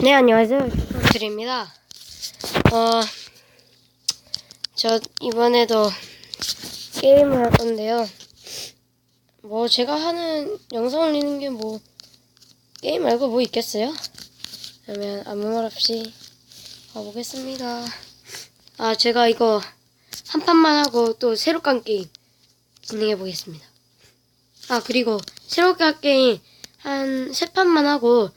네, 안녕하세요. 드립니다. 어, 저 이번에도 게임을 할 건데요. 뭐 제가 하는 영상 올리는 게 뭐 게임 말고 뭐 있겠어요? 그러면 아무 말 없이 가보겠습니다. 아, 제가 이거 한 판만 하고 또 새로 깐 게임 진행해 보겠습니다. 아, 그리고 새롭게 할 게임 한 세 판만 하고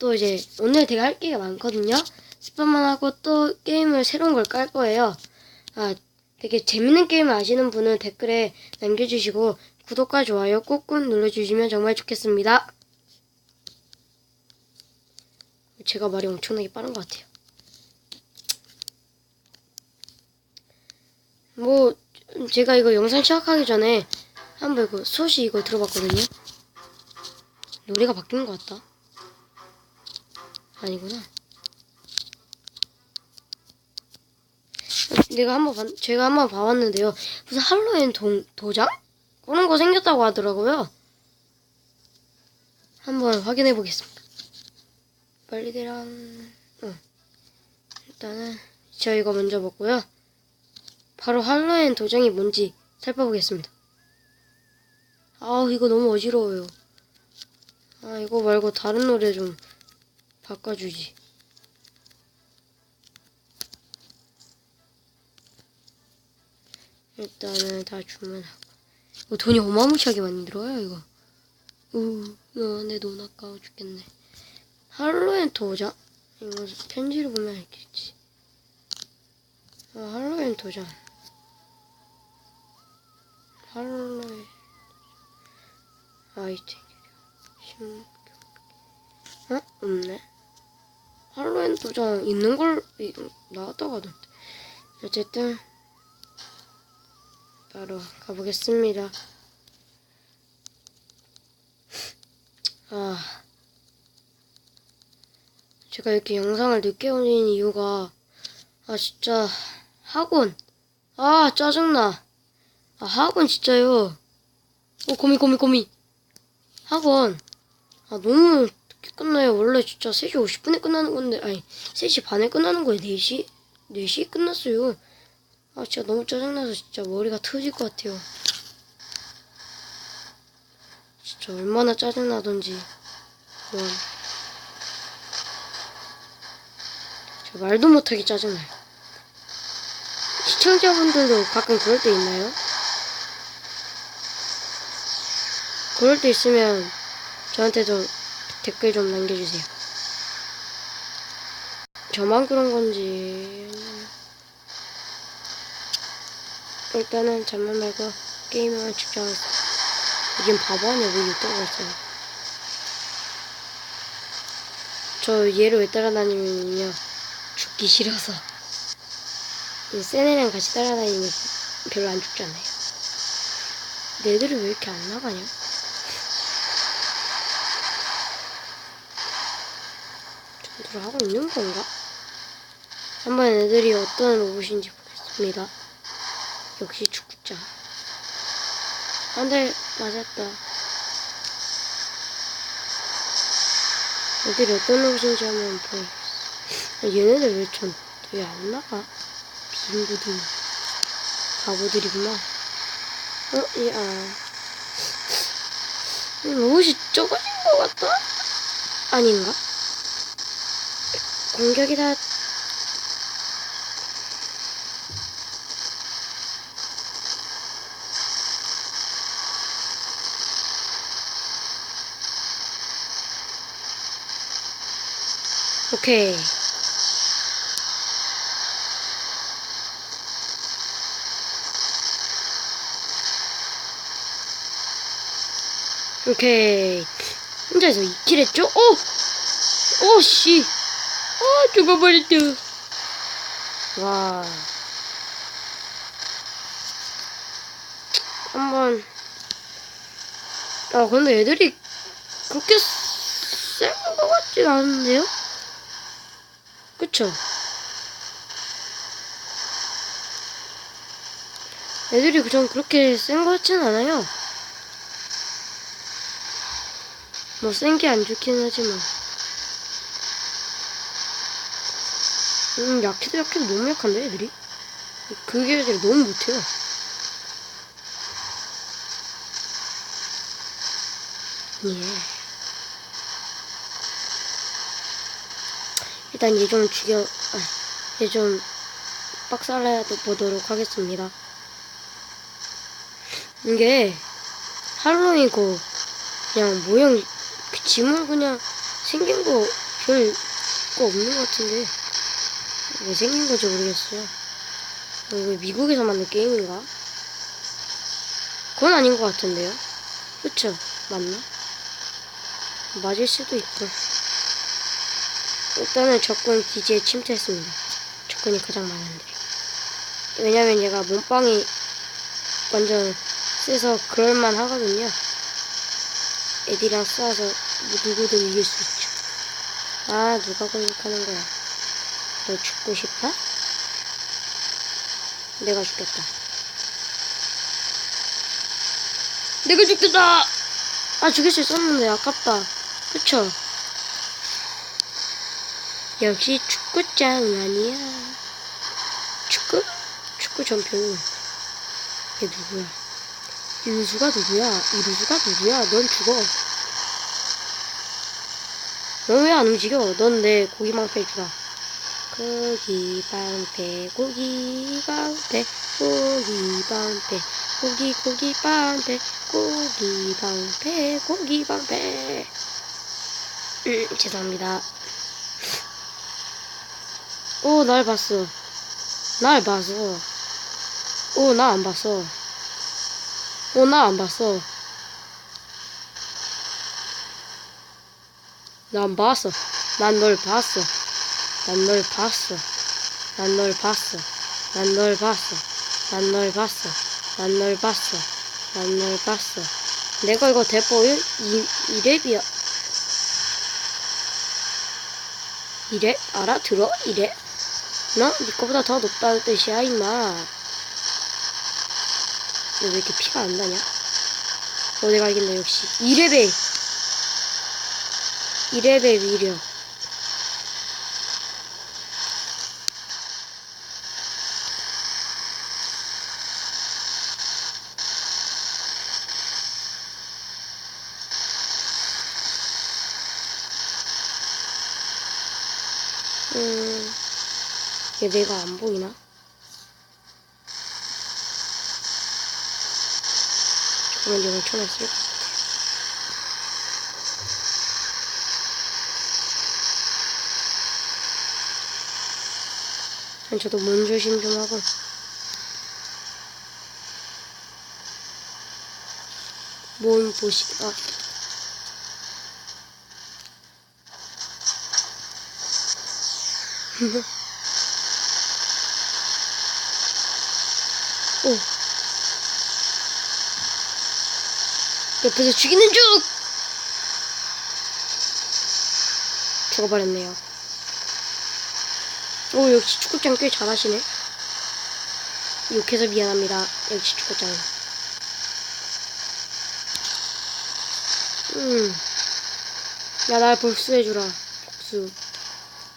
또 이제 오늘 제가 할 게가 많거든요. 스판만 하고 또 게임을 새로운 걸 깔 거예요. 아, 되게 재밌는 게임을 아시는 분은 댓글에 남겨주시고 구독과 좋아요 꾹꾹 눌러주시면 정말 좋겠습니다. 제가 말이 엄청나게 빠른 것 같아요. 뭐 제가 이거 영상 시작하기 전에 한번 이거 소시 이거 들어봤거든요. 노래가 바뀐 것 같다. 아니구나. 내가 한번 봐- 제가 한번 봐봤는데요. 무슨 할로윈 동, 도장? 그런 거 생겼다고 하더라고요. 한번 확인해 보겠습니다. 빨리 대랑. 어. 일단은 저 이거 먼저 먹고요. 바로 할로윈 도장이 뭔지 살펴보겠습니다. 아우 이거 너무 어지러워요. 아 이거 말고 다른 노래 좀 바꿔주지. 일단은 다 주문하고. 이거 돈이 어마무시하게 많이 들어요, 이거. 우, 어, 내돈 아까워 죽겠네. 할로윈 도장? 이거 편지를 보면 알겠지. 아, 할로윈 도장. 할로윈. 아이템. 심, 어? 없네. 할로윈 도장 있는 걸 이- 나왔다고 하던데. 어쨌든 바로 가보겠습니다. 아, 제가 이렇게 영상을 늦게 올리는 이유가 아 진짜 학원 아 짜증나. 아 학원 진짜요. 어 거미 거미 거미 학원 아 너무 늦게 끝나요. 원래 진짜 3시 50분에 끝나는 건데, 아니, 3시 반에 끝나는 거예요. 4시? 4시에 끝났어요. 아, 진짜 너무 짜증나서 진짜 머리가 터질 것 같아요. 진짜 얼마나 짜증나던지. 와. 저 말도 못하게 짜증나요. 시청자분들도 가끔 그럴 때 있나요? 그럴 때 있으면 저한테도 댓글 좀 남겨주세요. 저만 그런 건지. 일단은 잠만 말고 게임에만 집중하겠습니다. 이젠 바보 아니야, 왜 유튜브가 있어요. 저 얘를 왜 따라다니면요. 죽기 싫어서. 이센 애랑 같이 따라다니면 별로 안 죽잖아요. 얘들이 왜 이렇게 안 나가냐? 하고 있는 건가? 한번 애들이 어떤 로봇인지 보겠습니다. 역시 축구장. 안 돼, 맞았다. 애들이 어떤 로봇인지 한번 보여주겠어. 아, 얘네들 왜 전, 왜안 나가? 빈구들. 바보들이구나. 어, 이, 아. 이 로봇이 적어진 것 같다? 아닌가? 공격이다. 오케이. 오케이. 혼자서 했죠? 오! 오, 씨. 아, 죽어버렸다. 와. 한번. 아, 근데 애들이 그렇게 센것 같진 않은데요? 그쵸? 애들이 그전 그렇게 센 것 같진 않아요. 뭐 센 게 안 좋긴 하지만. 음, 약해도 약해도 너무 약한데, 애들이? 그게 애들이 너무 못해요. 예. 일단 얘 좀 죽여, 아, 얘좀 빡살라도 보도록 하겠습니다. 이게 할로윈이고 그냥 모형 그 지물 그냥 생긴 거 별 거 없는 것 같은데 왜 생긴 건지 모르겠어요. 어, 이거 미국에서 만든 게임인가? 그건 아닌 것 같은데요. 그쵸? 맞나? 맞을 수도 있고. 일단은 적군 기지에 침투했습니다. 적군이 가장 많은데. 왜냐면 얘가 몸빵이 완전 세서 그럴만 하거든요. 애들이랑 싸워서 뭐 누구든 이길 수 있죠. 아, 누가 공격하는 거야? 너 죽고 싶어? 내가 죽겠다. 내가 죽겠다! 아, 죽일 수 있었는데, 아깝다. 그쵸? 역시 축구장 아니야. 축구? 축구 전표는 얘 누구야? 이루수가 누구야? 이루수가 누구야? 넌 죽어. 넌 왜 안 움직여? 넌 내 고기 방패 주라. 고기 방패, 고기 방패, 고기 방패, 고기 고기 방패, 고기 방패, 고기 방패. 음, 죄송합니다. 오, 날 봤어. 날 봤어. 오, 나 안 봤어. 오, 나 안 봤어. 나안 봤어. 난 널 봤어. 난 널 봤어. 난 널 봤어. 난 널 봤어. 난 널 봤어. 난 널 봤어. 난 널 봤어. 내가 이거 대포 이, 이, 이랩이야. 이랩? 알아들어? 이랩? 너? 니 거보다 더 높다는 뜻이야, 임마. 너왜 이렇게 피가 안 나냐? 어, 내가 알겠네, 역시. 이레벨! 이레벨 위력. 음, 얘 내가 안 보이나? 잠깐만 영을 쳐놨을 한 저도 몸 조심 좀 하고. 몸 보시 아 오. 옆에서 죽이는 중! 죽어버렸네요. 오, 역시 축구장 꽤 잘하시네. 욕해서 미안합니다. 역시 축구장. 음. 야, 날 복수해주라. 복수.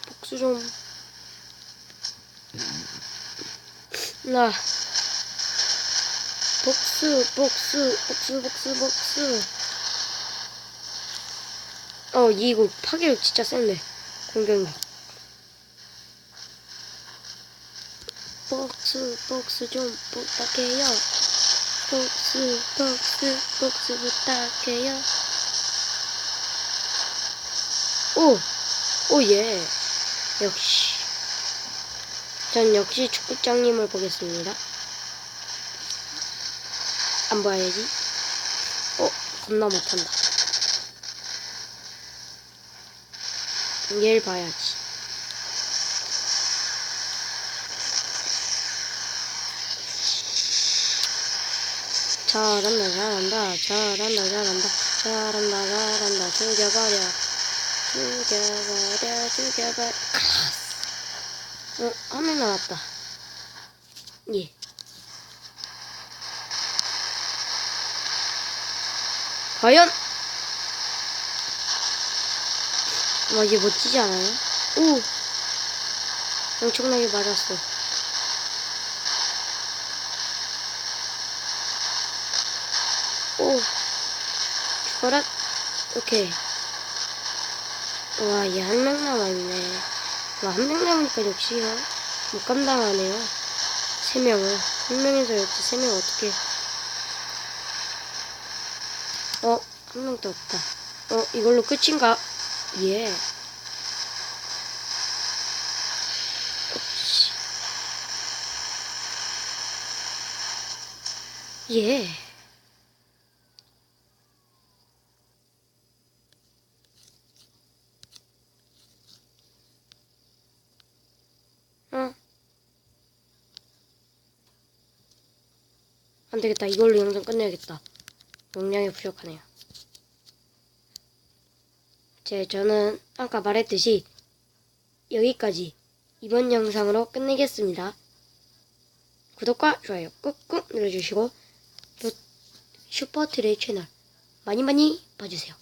복수 좀. 나. 복수, 복수, 복수, 복수, 복수. 어, 이거 파괴력 진짜 센데. 공격력. 복수, 복수 좀 부탁해요. 복수, 복수, 복수 부탁해요. 오, 오, 예. 역시. 전 역시 축구장님을 보겠습니다. 안 봐야지. 어, 겁나 못한다. 얘를 봐야지. 잘한다, 잘한다, 잘한다, 잘한다, 잘한다, 잘한다, 죽여버려. 죽여버려, 죽여버려. 어, 화면 나왔다. 예. 과연 와 이게 멋지지 않아요? 오 엄청나게 맞았어. 오, 죽어라. 오케이. 와, 얘 한 명 남아있네. 와, 한 명 남으니까 역시요. 못 감당하네요. 세 명을. 한 명에서 역시 세 명 어떻게. 어, 한 명 더 없다. 어, 이걸로 끝인가? 예. 예. 어. 안 되겠다. 이걸로 영상 끝내야겠다. 용량이 부족하네요. 제 저는 아까 말했듯이 여기까지 이번 영상으로 끝내겠습니다. 구독과 좋아요 꾹꾹 눌러주시고 또 슈퍼트레이 채널 많이 많이 봐주세요.